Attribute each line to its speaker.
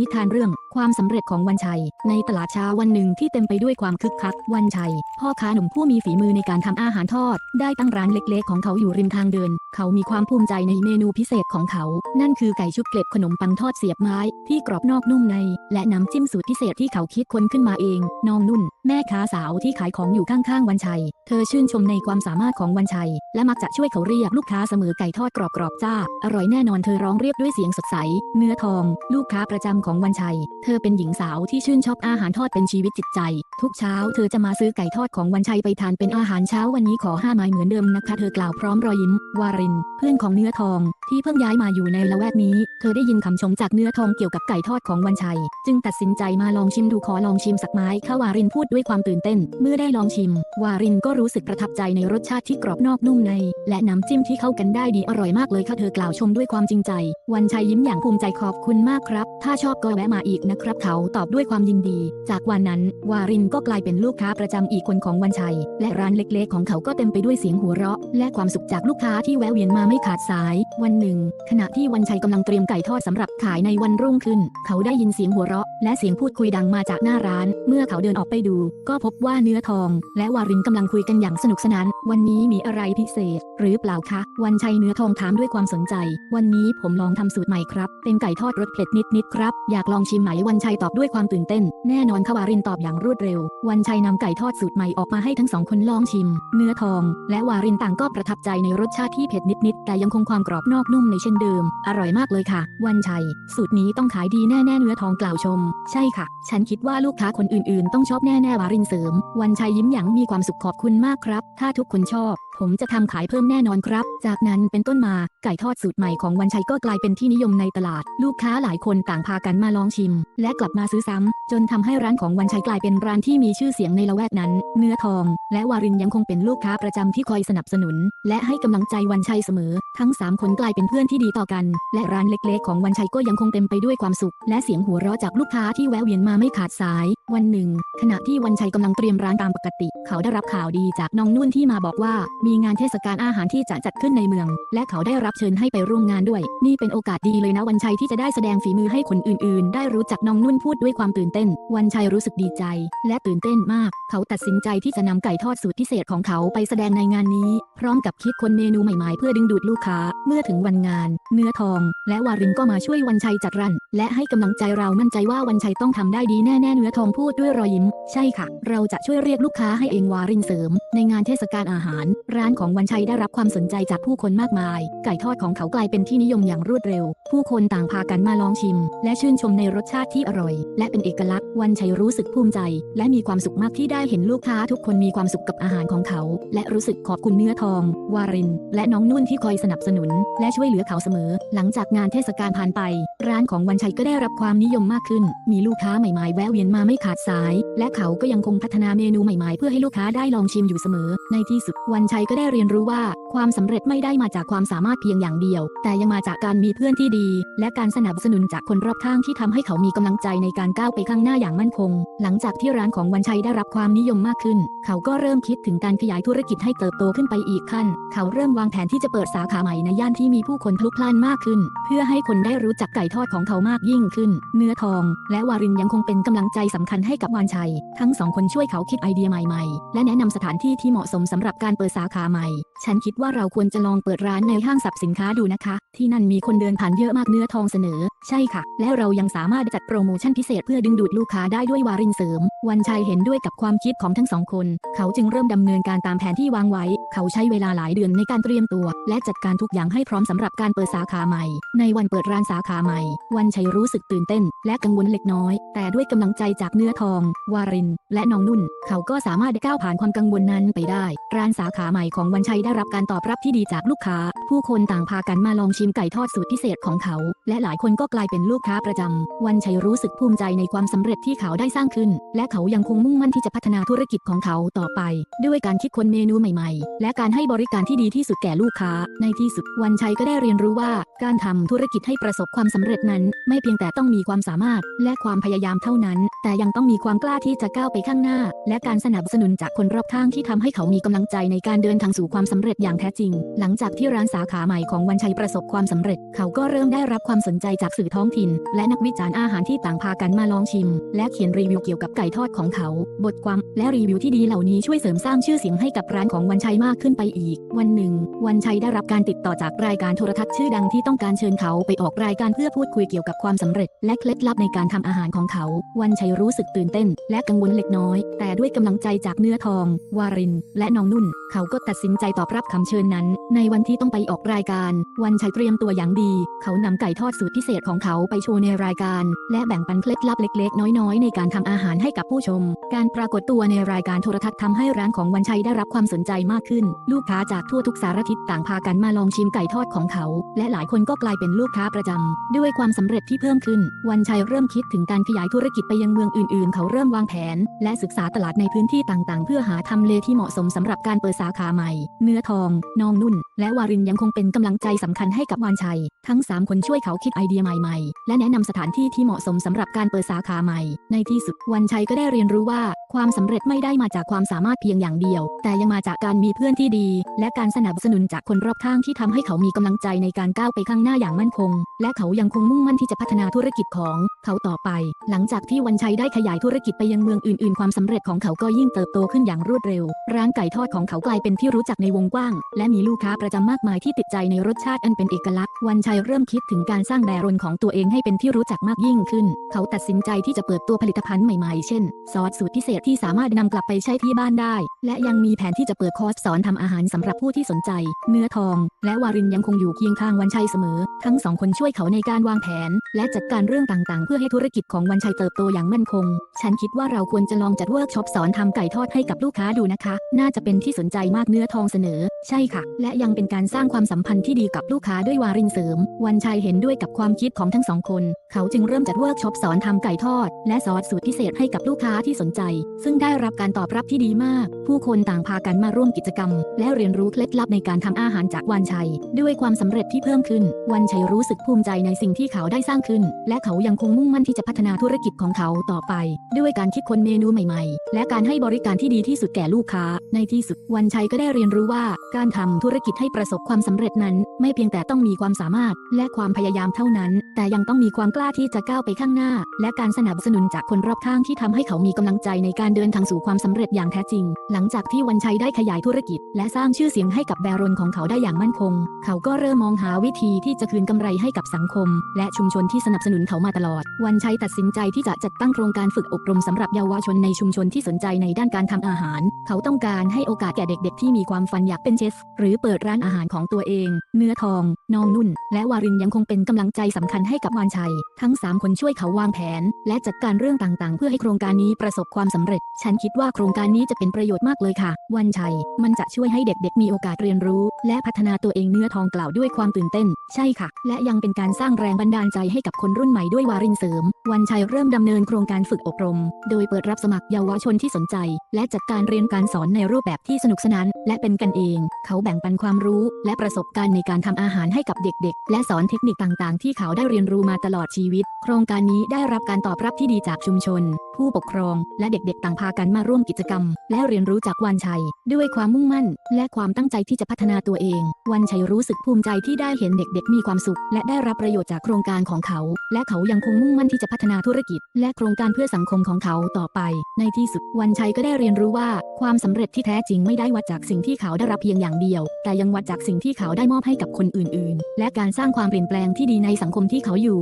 Speaker 1: นิทานเรื่อง ความสำเร็จของวันชัย ในตลาดเช้าวันหนึ่งที่เต็มไปด้วยความคึกคัก วันชัย พ่อค้าหนุ่มผู้มีฝีมือในการทำอาหารทอด ได้ตั้งร้านเล็กๆ ของเขาอยู่ริมทางเดิน เขามีความภูมิใจในเมนูพิเศษของเขา นั่นคือไก่ชุบเกล็ดขนมปังทอดเสียบไม้ ที่กรอบนอกนุ่มใน และน้ำจิ้มสูตรพิเศษที่เขาคิดค้นขึ้นมาเอง น้องนุ่น แม่ค้าสาวที่ขายของอยู่ข้างๆวันชัย เธอชื่นชมในความสามารถของวันชัย และมักจะช่วยเขาเรียกลูกค้าเสมอไก่ทอดกรอบๆจ้า อร่อยแน่นอนเธอร้องเรียกด้วยเสียงสดใส เนื้อทอง ลูกค้าประจำของวันชัยเธอเป็นหญิงสาวที่ชื่นชอบอาหารทอดเป็นชีวิตจิตใจ ทุกเช้าเธอจะมาซื้อไก่ทอดของวันชัยไปทานเป็นอาหารเช้าวันนี้ขอห้าไม้เหมือนเดิมนะคะ เธอกล่าวพร้อมรอยยิ้ม วาริน เพื่อนของเนื้อทองที่เพิ่งย้ายมาอยู่ในละแวกนี้ เธอได้ยินคำชมจากเนื้อทองเกี่ยวกับไก่ทอดของวันชัย จึงตัดสินใจมาลองชิมดูขอลองชิมสักไม้ข้าวารินพูดด้วยความตื่นเต้น เมื่อได้ลองชิม วารินก็รู้สึกประทับใจในรสชาติที่กรอบนอกนุ่มใน และน้ำจิ้มที่เข้ากันได้ดีอร่อยมากเลยค่ะเธอกล่าวชมด้วยความจริงใจ วันชัยยิ้มอย่างภูมิใจขอบคุณมากครับ ถ้าชอบก็แวะมาอีกนะครับเขาตอบด้วยความยินดี จากวันนั้น วารินก็กลายเป็นลูกค้าประจำอีกคนของวันชัย และร้านเล็ก ๆ ของเขาก็เต็มไปด้วยเสียงหัวเราะ และความสุขจากลูกค้าที่แวะเวียนมาไม่ขาดสายวันหนึ่ง ขณะที่วันชัยกำลังเตรียมไก่ทอดสำหรับขายในวันรุ่งขึ้น เขาได้ยินเสียงหัวเราะ และเสียงพูดคุยดังมาจากหน้าร้าน เมื่อเขาเดินออกไปดู ก็พบว่าเนื้อทอง และวารินกำลังคุยกันอย่างสนุกสนาน วันนี้มีอะไรพิเศษ หรือเปล่าคะ วันชัยเนื้อทองถามด้วยความสนใจ วันนี้ผมลองทำสูตรใหม่ครับ เป็นไก่ทอดรสเผ็ดนิดๆครับ อยากลองชิมไหมวันชัยตอบด้วยความตื่นเต้น แน่นอนควารินตอบอย่างรวดเร็ว วันชัยนำไก่ทอดสูตรใหม่ออกมาให้ทั้งสองคนลองชิม เนื้อทอง และวารินต่างก็ประทับใจในรสชาติที่เผ็ดนิดๆแต่ยังคงความกรอบนอกนุ่มในเช่นเดิม อร่อยมากเลยค่ะ วันชัย สูตรนี้ต้องขายดีแน่ๆเนื้อทองกล่าวชม ใช่ค่ะ ฉันคิดว่าลูกค้าคนอื่นๆ ต้องชอบแน่ๆวารินเสริม วันชัยยิ้มอย่างมีความสุขขอบคุณมากครับ ถ้าทุกคนชอบผมจะทำขายเพิ่มแน่นอนครับ จากนั้นเป็นต้นมาไก่ทอดสูตรใหม่ของวันชัยก็กลายเป็นที่นิยมในตลาด ลูกค้าหลายคนต่างพากันมาลองชิม และกลับมาซื้อซ้ำ จนทำให้ร้านของวันชัยกลายเป็นร้านที่มีชื่อเสียงในละแวกนั้น เนื้อทอง และวารินยังคงเป็นลูกค้าประจำที่คอยสนับสนุน และให้กำลังใจวันชัยเสมอ ทั้งสามคนกลายเป็นเพื่อนที่ดีต่อกัน และร้านเล็กๆ ของวันชัยก็ยังคงเต็มไปด้วยความสุข และเสียงหัวเราะจากลูกค้าที่แวะเวียนมาไม่ขาดสาย วันหนึ่ง ขณะที่วันชัยกำลังเตรียมร้านตามปกติ เขาได้รับข่าวดีจากน้องนุ่นที่มาบอกว่า มีงานเทศกาลอาหารที่จะจัดขึ้นในเมือง และเขาได้รับเชิญให้ไปร่วมงานด้วย นี่เป็นโอกาสดีเลยนะวันชัยที่จะได้แสดงฝีมือให้คนอื่น ๆ ได้รู้จักน้องนุ่นพูดด้วยความตื่นเต้น วันชัยรู้สึกดีใจ และตื่นเต้นมาก เขาตัดสินใจที่จะนำไก่ทอดสูตรพิเศษของเขาไปแสดงในงานนี้ พร้อมกับคิดค้นเมนูใหม่ ๆ เพื่อดึงดูดลูกค้า เมื่อถึงวันงาน เนื้อทอง และวารินก็มาช่วยวันชัยจัดรันและให้กำลังใจเรามั่นใจว่าวันชัยต้องทำได้ดีแน่ ๆ เนื้อทองพูดด้วยรอยยิ้มใช่ค่ะ เราจะช่วยเรียกลูกค้าให้เองวารินเสริม ในงานเทศกาลอาหาร ร้านของวันชัยได้รับความสนใจจากผู้คนมากมาย ไก่ทอดของเขากลายเป็นที่นิยมอย่างรวดเร็ว ผู้คนต่างพากันมาลองชิม และชื่นชมในรสชาติที่อร่อย และเป็นเอกลักษณ์ วันชัยรู้สึกภูมิใจ และมีความสุขมากที่ได้เห็นลูกค้าทุกคนมีความสุขกับอาหารของเขา และรู้สึกขอบคุณเนื้อทอง วาริน และน้องนุ่นที่คอยสนับสนุน และช่วยเหลือเขาเสมอ หลังจากงานเทศกาลผ่านไป ร้านของวันชัยก็ได้รับความนิยมมากขึ้น มีลูกค้าใหม่ๆแวะเวียนมาไม่ขาดสายและเขาก็ยังคงพัฒนาเมนูใหม่ๆ เพื่อให้ลูกค้าได้ลองชิมอยู่เสมอ ในที่สุดวันชัยก็ได้เรียนรู้ว่า ความสำเร็จไม่ได้มาจากความสามารถเพียงอย่างเดียว แต่ยังมาจากการมีเพื่อนที่ดี และการสนับสนุนจากคนรอบข้างที่ทำให้เขามีกำลังใจในการก้าวไปข้างหน้าอย่างมั่นคง หลังจากที่ร้านของวันชัยได้รับความนิยมมากขึ้น เขาก็เริ่มคิดถึงการขยายธุรกิจให้เติบโตขึ้นไปอีกขั้น เขาเริ่มวางแผนที่จะเปิดสาขาใหม่ในย่านที่มีผู้คนพลุกพล่านมากขึ้น เพื่อให้คนได้รู้จักไก่ทอดของเขามากยิ่งขึ้น เนื้อทอง และวารินยังคงเป็นกำลังใจสำคัญให้กับวันชัยทั้งสองคนช่วยเขาคิดไอเดียใหม่ๆ และแนะนำสถานที่ที่เหมาะสมสำหรับการเปิดสาขาใหม่ ฉันคิดว่าเราควรจะลองเปิดร้านในห้างสรรพสินค้าดูนะคะ ที่นั่นมีคนเดินผ่านเยอะมากเนื้อทองเสนอ ใช่ค่ะ และเรายังสามารถจัดโปรโมชั่นพิเศษเพื่อดึงดูดลูกค้าได้ด้วยวารินเสริม วันชัยเห็นด้วยกับความคิดของทั้งสองคน เขาจึงเริ่มดำเนินการตามแผนที่วางไว้ เขาใช้เวลาหลายเดือนในการเตรียมตัว และจัดการทุกอย่างให้พร้อมสำหรับการเปิดสาขาใหม่ ในวันเปิดร้านสาขาใหม่ วันชัยรู้สึกตื่นเต้น และกังวลเล็กน้อย แต่ด้วยกำลังใจจากเนื้อทองวาริน และน้องนุ่น เขาก็สามารถก้าวผ่านความกังวลนั้นไปได้ ร้านสาขาใหม่ของวันชัยได้รับการตอบรับที่ดีจากลูกค้า ผู้คนต่างพากันมาลองชิมไก่ทอดสูตรพิเศษของเขา และหลายคนก็กลายเป็นลูกค้าประจำวันชัยรู้สึกภูมิใจในความสำเร็จที่เขาได้สร้างขึ้น และเขายังคงมุ่งมั่นที่จะพัฒนาธุรกิจของเขาต่อไป ด้วยการคิดค้นเมนูใหม่ๆ และการให้บริการที่ดีที่สุดแก่ลูกค้า ในที่สุดวันชัยก็ได้เรียนรู้ว่า การทำธุรกิจให้ประสบความสำเร็จนั้น ไม่เพียงแต่ต้องมีความสามารถ และความพยายามเท่านั้น แต่ยังต้องมีความกล้าที่จะก้าวไปข้างหน้า และการสนับสนุนจากคนรอบข้างที่ทำให้เขามีกำลังใจในการเดินทางสู่ความสำเร็จอย่างแท้จริง หลังจากที่ร้านสาขาใหม่ของวันชัยประสบความสำเร็จ เขาก็เริ่มได้รับความสนใจจากสื่อท้องถิ่น และนักวิจารณ์อาหารที่ต่างพากันมาลองชิม และเขียนรีวิวเกี่ยวกับไก่ทอดของเขา บทความและรีวิวที่ดีเหล่านี้ช่วยเสริมสร้างชื่อเสียงให้กับร้านของวันชัยมากขึ้นไปอีก วันหนึ่ง วันชัยได้รับการติดต่อจากรายการโทรทัศน์ชื่อดังที่ต้องการเชิญเขาไปออกรายการเพื่อพูดคุยเกี่ยวกับความสำเร็จ และเคล็ดลับในการทำอาหารของเขา วันชัยรู้สึกตื่นเต้นและกังวลเล็กน้อย แต่ด้วยกำลังใจจากเนื้อทอง วาริน และน้องนุ่น เขาก็ตัดสินใจตอบรับคำเชิญนั้น ในวันที่ต้องไปออกรายการ วันชัยเตรียมตัวอย่างดี เขานำไก่ทอดสูตรพิเศษของเขาไปโชว์ในรายการ และแบ่งปันเคล็ดลับเล็ก ๆ น้อยๆ ในการทำอาหารให้กับผู้ชม การปรากฏตัวในรายการโทรทัศน์ทำให้ร้านของวันชัยได้รับความสนใจมากขึ้น ลูกค้าจากทั่วทุกสารทิศต่างพากันมาลองชิมไก่ทอดของเขา และหลายคนก็กลายเป็นลูกค้าประจำด้วยความสำเร็จที่เพิ่มขึ้น วันชัยเริ่มคิดถึงการขยายธุรกิจไปยังเมืองอื่น ๆ เขาเริ่มวางแผน และศึกษาตลาดในพื้นที่ต่างๆ เพื่อหาทำเลที่เหมาะสมสำหรับการเปิดสาขาใหม่ เนื้อทองน้องนุ่น และวารินยังคงเป็นกำลังใจสำคัญให้กับวันชัย ทั้ง 3 คนช่วยเขาคิดไอเดียใหม่ๆ และแนะนำสถานที่ที่เหมาะสมสำหรับการเปิดสาขาใหม่ ในที่สุดวันชัยก็ได้เรียนรู้ว่า ความสำเร็จไม่ได้มาจากความสามารถเพียงอย่างเดียว แต่ยังมาจากการมีเพื่อนที่ดี และการสนับสนุนจากคนรอบข้างที่ทำให้เขามีกำลังใจในการก้าวไปข้างหน้าอย่างมั่นคง และเขายังคงมุ่งมั่นที่จะพัฒนาธุรกิจของเขาต่อไป หลังจากที่วันชัยได้ขยายธุรกิจไปยังเมืองอื่นๆ ความสำเร็จของเขาก็ยิ่งเติบโตขึ้นอย่างรวดเร็ว ร้านไก่ทอดของเขากลายเป็นที่รู้จักในวงกว้าง และมีลูกค้าประจำมากมายที่ติดใจในรสชาติอันเป็นเอกลักษณ์วันชัยเริ่มคิดถึงการสร้างแบรนด์ของตัวเองให้เป็นที่รู้จักมากยิ่งขึ้น เขาตัดสินใจที่จะเปิดตัวผลิตภัณฑ์ใหม่ๆ เช่น ซอสสูตรพิเศษที่สามารถนำกลับไปใช้ที่บ้านได้ และยังมีแผนที่จะเปิดคอร์สสอนทำอาหารสำหรับผู้ที่สนใจ เนื้อทอง และวารินยังคงอยู่เคียงข้างวันชัยเสมอ ทั้งสองคนช่วยเขาในการวางแผน และจัดการเรื่องต่างๆ เพื่อให้ธุรกิจของวันชัยเติบโตอย่างมั่นคง ฉันคิดว่าเราควรจะลองจัดเวิร์กช็อปสอนทำไก่ทอดให้กับลูกค้าดูนะคะ น่าจะเป็นที่สนใจมากเนื้อทองเสนอ ใช่ค่ะ และยังเป็นการสร้างความสัมพันธ์ที่ดีกับลูกค้าด้วยวารินเสริม วันชัยเห็นด้วยกับความคิดของทั้งสองคน เขาจึงเริ่มจัดเวิร์กช็อปสอนทำไก่ทอด และซอสสูตรพิเศษให้กับลูกค้าที่สนใจ ซึ่งได้รับการตอบรับที่ดีมาก ผู้คนต่างพากันมาร่วมกิจกรรม และเรียนรู้เคล็ดลับในการทำอาหารจากวันชัย ด้วยความสำเร็จที่เพิ่มขึ้น วันชัยรู้สึกภูมิใจในสิ่งที่เขาได้สร้างขึ้น และเขายังคงมุ่งมั่นที่จะพัฒนาธุรกิจของเขาต่อไป ด้วยการการคิดค้นเมนูใหม่ๆ และการให้บริการที่ดีที่สุดแก่ลูกค้า ในที่สุดวันชัยก็ได้เรียนรู้ว่า การทำธุรกิจให้ประสบความสำเร็จนั้น ไม่เพียงแต่ต้องมีความสามารถ และความพยายามเท่านั้น แต่ยังต้องมีความกล้าที่จะก้าวไปข้างหน้า และการสนับสนุนจากคนรอบข้างที่ทำให้เขามีกำลังใจในการเดินทางสู่ความสำเร็จอย่างแท้จริง หลังจากที่วันชัยได้ขยายธุรกิจ และสร้างชื่อเสียงให้กับแบรนด์ของเขาได้อย่างมั่นคง เขาก็เริ่มมองหาวิธีที่จะคืนกำไรให้กับสังคม และชุมชนที่สนับสนุนเขามาตลอด วันชัยตัดสินใจที่จะจัดตั้งโครงการฝึกอบรมสำหรับเยาวชนในชุมชนที่สนใจในด้านการทำอาหาร เขาต้องการให้โอกาสแก่เด็กๆ ที่มีความฝันอยากเป็นเชฟหรือเปิดร้านอาหารของตัวเอง เนื้อทองน้องนุ่น และวารินยังคงเป็นกำลังใจสำคัญให้กับวันชัย ทั้ง 3 คนช่วยเขาวางแผน และจัดการเรื่องต่างๆ เพื่อให้โครงการนี้ประสบความสำเร็จ ฉันคิดว่าโครงการนี้จะเป็นประโยชน์มากเลยค่ะ วันชัย มันจะช่วยให้เด็กๆ มีโอกาสเรียนรู้ และพัฒนาตัวเองเนื้อทองกล่าวด้วยความตื่นเต้น ใช่ค่ะ และยังเป็นการสร้างแรงบันดาลใจให้กับคนรุ่นใหม่ด้วยวารินเสริม วันชัยเริ่มดำเนินโครงการฝึกอบรม โดยเปิดรับสมัครเยาวชนที่สนใจ และจัดการเรียนการสอนในรูปแบบที่สนุกสนาน และเป็นกันเอง เขาแบ่งปันความรู้ และประสบการณ์ในการทำอาหารให้กับเด็กๆ และสอนเทคนิคต่างๆ ที่เขาได้เรียนรู้มาตลอดชีวิต โครงการนี้ได้รับการตอบรับที่ดีจากชุมชนผู้ปกครอง และเด็กๆ ต่างพากันมาร่วมกิจกรรม และเรียนรู้จากวันชัย ด้วยความมุ่งมั่น และความตั้งใจที่จะพัฒนาตัวเอง วันชัยรู้สึกภูมิใจที่ได้เห็นเด็กๆ มีความสุข และได้รับประโยชน์จากโครงการของเขา และเขายังคงมุ่งมั่นที่จะพัฒนาธุรกิจ และโครงการเพื่อสังคมของเขาต่อไป ในที่สุดวันชัยก็ได้เรียนรู้ว่า ความสำเร็จที่แท้จริงไม่ได้วัดจากสิ่งที่เขาได้รับเพียงอย่างเดียว แต่ยังวัดจากสิ่งที่เขาได้มอบให้กับคนอื่น ๆ และการสร้างความเปลี่ยนแปลงที่ดีในสังคมที่เขาอยู่